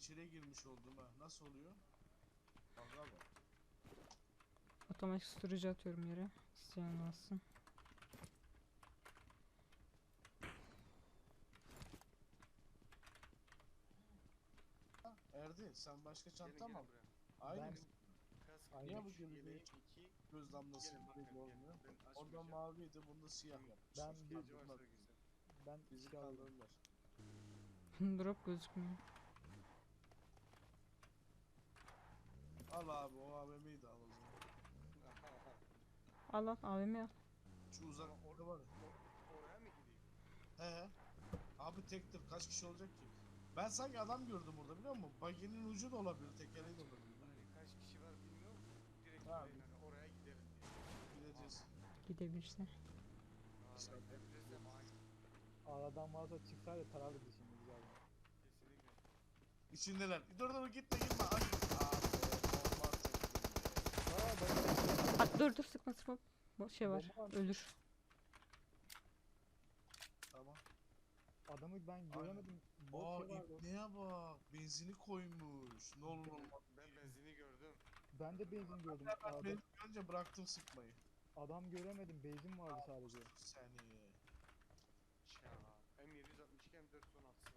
içeriye girmiş oldum ha. Nasıl oluyor? Vallahi bak. Otomatik storage atıyorum yere. İsteyen alsın. Erdi sen başka çanta mı? aldın? Aynı. Niye bu 2 göz damlası olmuyor. Ben Orada maviydi bunda siyah yapmış. Ben bir-. Ben Bizi aldım. kandırırlar. Drop gözükmüyor. Al abi o AVM'yi de al o zaman. Al al AVM al. Şu uzak orada var. ya. Oraya mı gideyim? He he. Abi tektir kaç kişi olacak ki? Ben sanki adam gördüm burada biliyor musun? Baginin ucu da olabilir, tekeri de olabilir. Hani kaç kişi var bilmiyorum. Direkt Ha. aynen oraya giderim diye. Gideceğiz. Gidebilirse. İşte Valla gidebilirsem aynı. Aradan varsa çıksaydı tarardı şimdi güzel. Kesinlikle. İçindeler. Dur dur gitme gitme. Ay. Abi bomba atacaktım Aa bak. At dur dur sıkma sıkma. Bu şey var. Bomba var. Ölür. Tamam. Adamı ben göremedim. Bot Aa şey vardı. ipneye bak. Benzini koymuş. Ne olur olmaz. Ben benzini gördüm. Ben de benzin gördüm. Ben Adam, benzin görünce bıraktım sıkmayı. adam göremedim. Benzin vardı sadece. Seni. Ya. Hem 762 hem 416'sı varmış.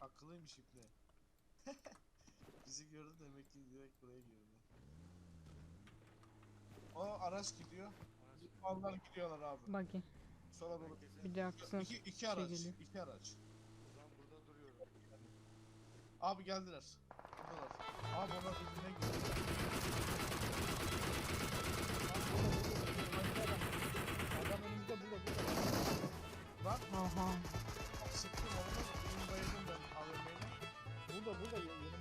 Akıllıymış ipne. Bizi gördü demek ki direkt buraya girdi. O araç gidiyor. Onlar gidiyorlar abi. Buggy. Sola doğru. Bir de arkasına İki, iki şey araç. geliyor. iki araç. O zaman burada duruyorum. Abi geldiler. Buradalar. Abi onlar birbirine giriyor. Adam önümüzde burada burada. Lan Aha. sıktım onu. Benim bayıldım ben AVM'yle. Burada burada y-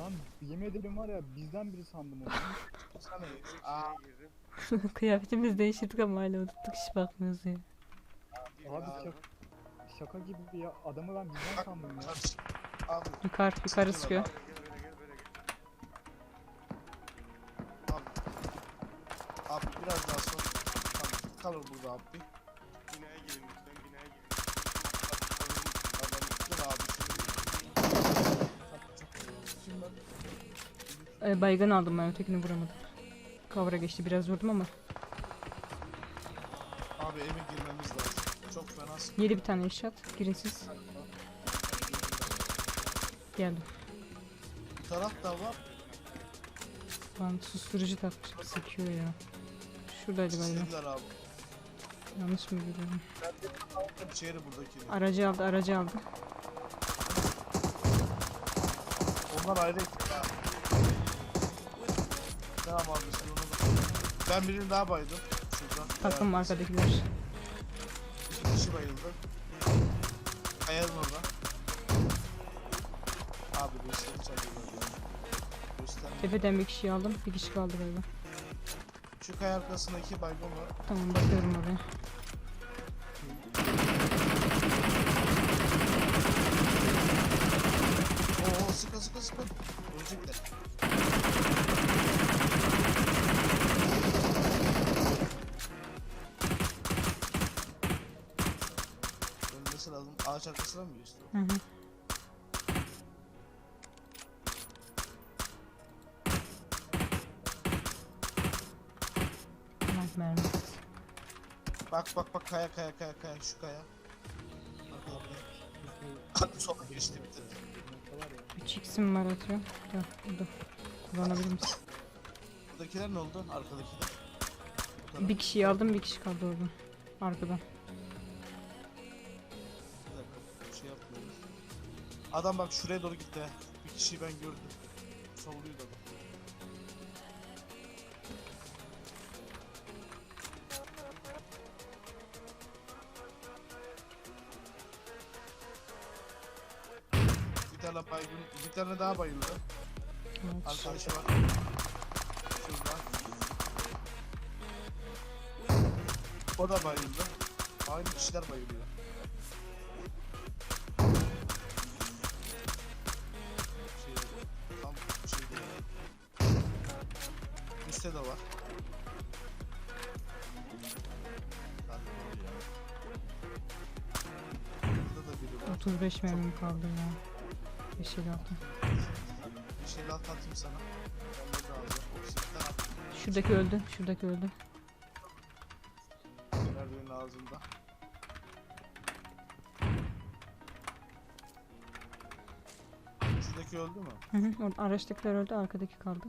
Lan yemin ederim var ya bizden biri sandım onu. Sana Aa, girdim. Kıyafetimizi değiştirdik ama hala unuttuk hiç bakmıyoruz ya. Abi şaka, şaka gibi ya. Adamı ben bizden sandım ya. Abi, Yukarı yukarı sıkıyor. Gel gel böyle gel böyle gel. abi. Abi biraz daha sonra. Tamam, kalır burada abi. Ee, baygın aldım ben ötekini vuramadım. Cover'a geçti biraz vurdum ama. Abi eve girmemiz lazım. Çok fena sıkıntı. Yedi bir tane eşat. Girin siz. Geldim. Bir taraf da var. Lan susturucu takmış. Sıkıyor ya. Şuradaydı galiba. Sizler abi. Yanlış mı görüyorum? İçeri buradakini. Aracı aldı aracı aldı. Onlar ayrı ekip. Tamam abi sen onu. Ben birini daha baydım. Şuradan. Takım Bayağı- arkadakiler. İki kişi bayıldı. Kayanın orada. Abi göstereceğim. Göster. Tepeden bir kişiyi aldım. Bir kişi kaldı galiba. Şu kaya arkasında iki baygın var. Tamam bakıyorum oraya. Oo sıkı sıkı sıkı. Ölecekler. Lazım. Ağaç arkasına mı geçti? Hı hı. Tamam mermi. Bak bak bak kaya kaya kaya kaya şu kaya. Bak abi. Sola geçti bitirdi. Nokta var ya. 3x'im var atıyorum. Dur burada. Kullanabilir misin? Buradakiler ne oldu? Arkadakiler. Bir kişiyi aldım bir kişi kaldı orada. Arkadan. Adam bak şuraya doğru gitti. Bir kişiyi ben gördüm. Savuruyordu adam. Bir tane baygın, bir tane daha bayıldı. Evet. Arkadaşı var. Şurada. O da bayıldı. Aynı kişiler bayılıyor. Üstte de var. Burada da biri var. 35 mermim kaldı ya. Yeşil altı. Bir şey daha atayım sana. Şuradaki öldü. Şuradaki öldü. Merdivenin ağzında. Şuradaki öldü mü? Hı hı. Araçtakiler öldü. Arkadaki kaldı.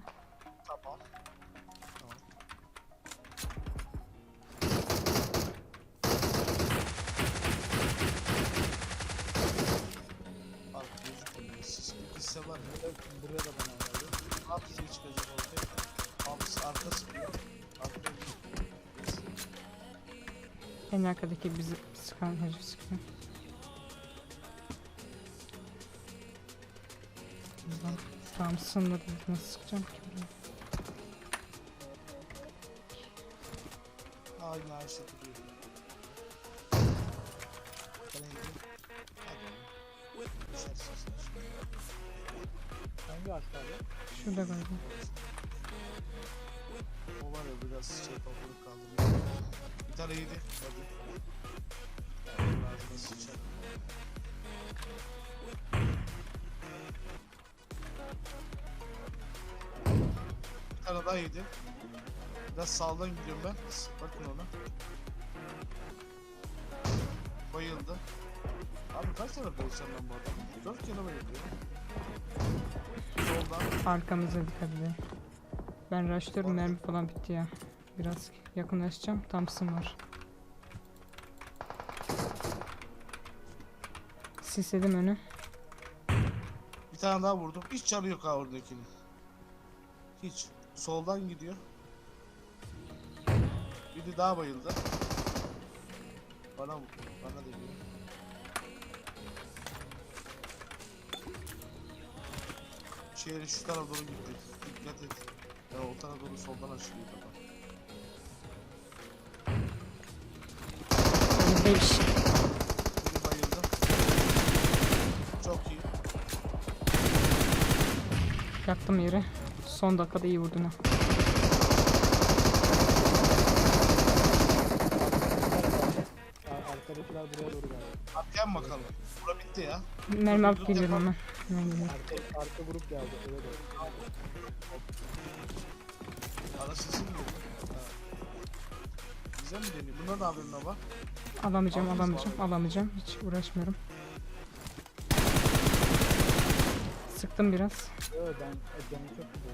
Kisse var buraya da bana geldi. Şey çıkacak ortaya. Abi arka sıkıyor. Arka En arkadaki bizi sıkan herif sıkıyor. Ulan, Tam sınırlı nasıl sıkacağım ki bunu? Aynı Ayşe duruyor. Hangi aşağıda? Şurada galiba. O var ya biraz şey kafalık kaldı. Bir tane yedi. Hadi. Ağzına sıçar. Bir tane daha yedi. Biraz sağdan gidiyorum ben. Bakın ona. Bayıldı. Abi kaç tane ben bu adamı? Dört kere bayıldı ya. Soldan. Arkamıza dikkat. Ben rushlıyorum mermi falan bitti ya. Biraz yakınlaşacağım. Thompson var. Sisledim önü. Bir tane daha vurdum. Hiç canı yok ha oradakinin. Hiç. Soldan gidiyor. Biri daha bayıldı. Bana bana değiyor. Şehri şu tarafa doğru gitti. Dikkat et. Ya o tarafa doğru soldan açılıyor baba. 55. Biri bayıldı. Çok iyi. Yaktım yeri. Son dakikada iyi vurdun ha. Ar- Arkadakiler buraya doğru geldi. Atlayalım bakalım. Bura bitti ya. Mermi alıp geliyorum hemen. Geliyorum. Arka, grup geldi. Öyle doğru. Ara sesi mi geliyor? Ha. Bize mi deniyor? Bunda da haberin var. Alamayacağım, mı alamayacağım, alamayacağım. Hiç uğraşmıyorum. Sıktım biraz. Evet ben canım çok güzel.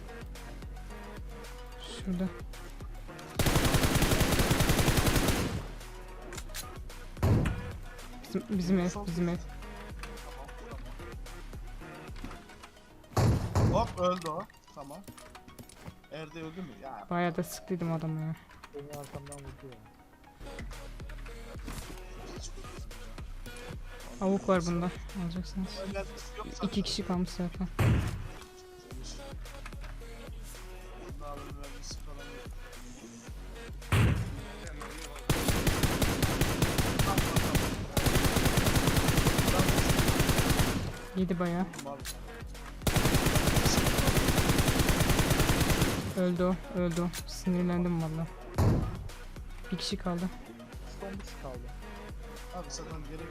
Şurada. Bizim, bizim ev, bizim ev. Öldü o. Tamam. Erde öldü mü? Ya Bayağı da sıktıydım adamı ya. Beni arkamdan vurdu ya. Avuk var bunda. Alacaksınız. İki kişi kalmış zaten. Yedi bayağı. Var. Öldü o, öldü o. Sinirlendim valla. Bir kişi kaldı. Son kişi kaldı. Abi sakın gerek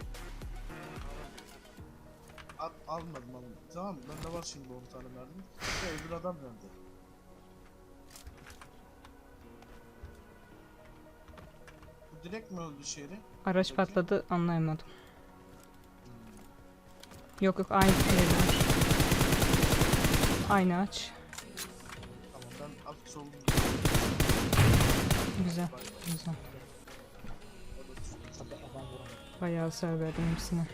Al, almadım almadım. Tamam bende var şimdi 10 tane. Bir de öbür adam nerede? Bu direkt mi öldü şehri? Araç Peki. patladı anlayamadım. Yok yok aynı evler. Aynı ağaç. Soldum. Güzel, güzel. Bayağı verdim hepsine.